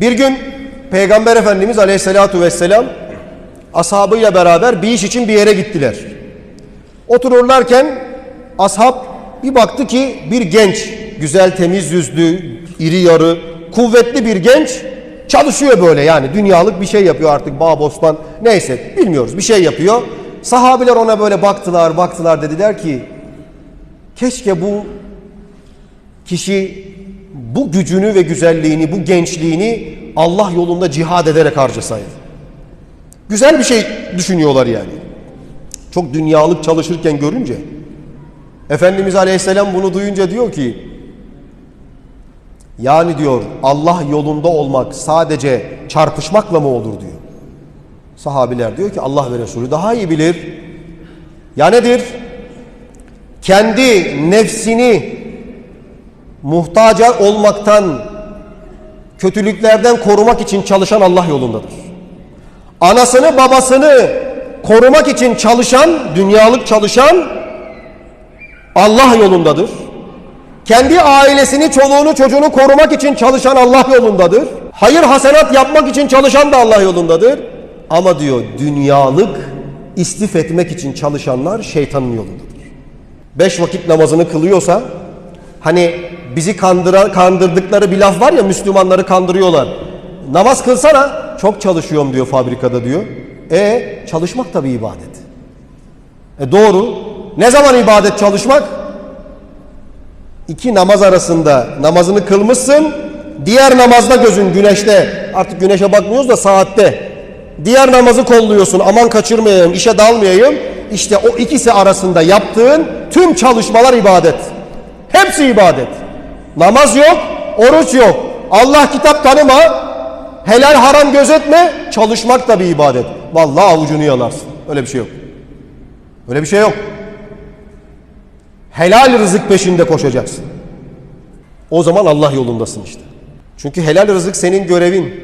Bir gün Peygamber Efendimiz Aleyhisselatü Vesselam ashabıyla beraber bir iş için bir yere gittiler. Otururlarken ashab bir baktı ki bir genç, güzel temiz yüzlü, iri yarı, kuvvetli bir genç çalışıyor böyle yani dünyalık bir şey yapıyor artık bağ bostan neyse bilmiyoruz bir şey yapıyor. Sahabiler ona böyle baktılar baktılar dediler ki keşke bu kişi bu gücünü ve güzelliğini, bu gençliğini Allah yolunda cihad ederek harcasaydı. Güzel bir şey düşünüyorlar yani. Çok dünyalık çalışırken görünce. Efendimiz Aleyhisselam bunu duyunca diyor ki yani diyor Allah yolunda olmak sadece çarpışmakla mı olur diyor. Sahabiler diyor ki Allah ve Resulü daha iyi bilir. Ya nedir? Kendi nefsini muhtaca olmaktan, kötülüklerden korumak için çalışan Allah yolundadır. Anasını babasını korumak için çalışan, dünyalık çalışan Allah yolundadır. Kendi ailesini, çoluğunu, çocuğunu korumak için çalışan Allah yolundadır. Hayır hasenat yapmak için çalışan da Allah yolundadır. Ama diyor dünyalık istif etmek için çalışanlar şeytanın yolundadır. Beş vakit namazını kılıyorsa hani bizi kandıra, kandırdıkları bir laf var ya Müslümanları kandırıyorlar. Namaz kılsana çok çalışıyorum diyor fabrikada diyor. E çalışmak tabi ibadet. E doğru. Ne zaman ibadet çalışmak? İki namaz arasında namazını kılmışsın. Diğer namazda gözün güneşte. Artık güneşe bakmıyoruz da saatte. Diğer namazı kolluyorsun. Aman kaçırmayayım, işe dalmayayım. İşte o ikisi arasında yaptığın tüm çalışmalar ibadet. Hepsi ibadet. Namaz yok, oruç yok. Allah kitap tanıma, helal haram gözetme, çalışmak da bir ibadet. Vallahi avucunu yalarsın. Öyle bir şey yok. Öyle bir şey yok. Helal rızık peşinde koşacaksın. O zaman Allah yolundasın işte. Çünkü helal rızık senin görevin.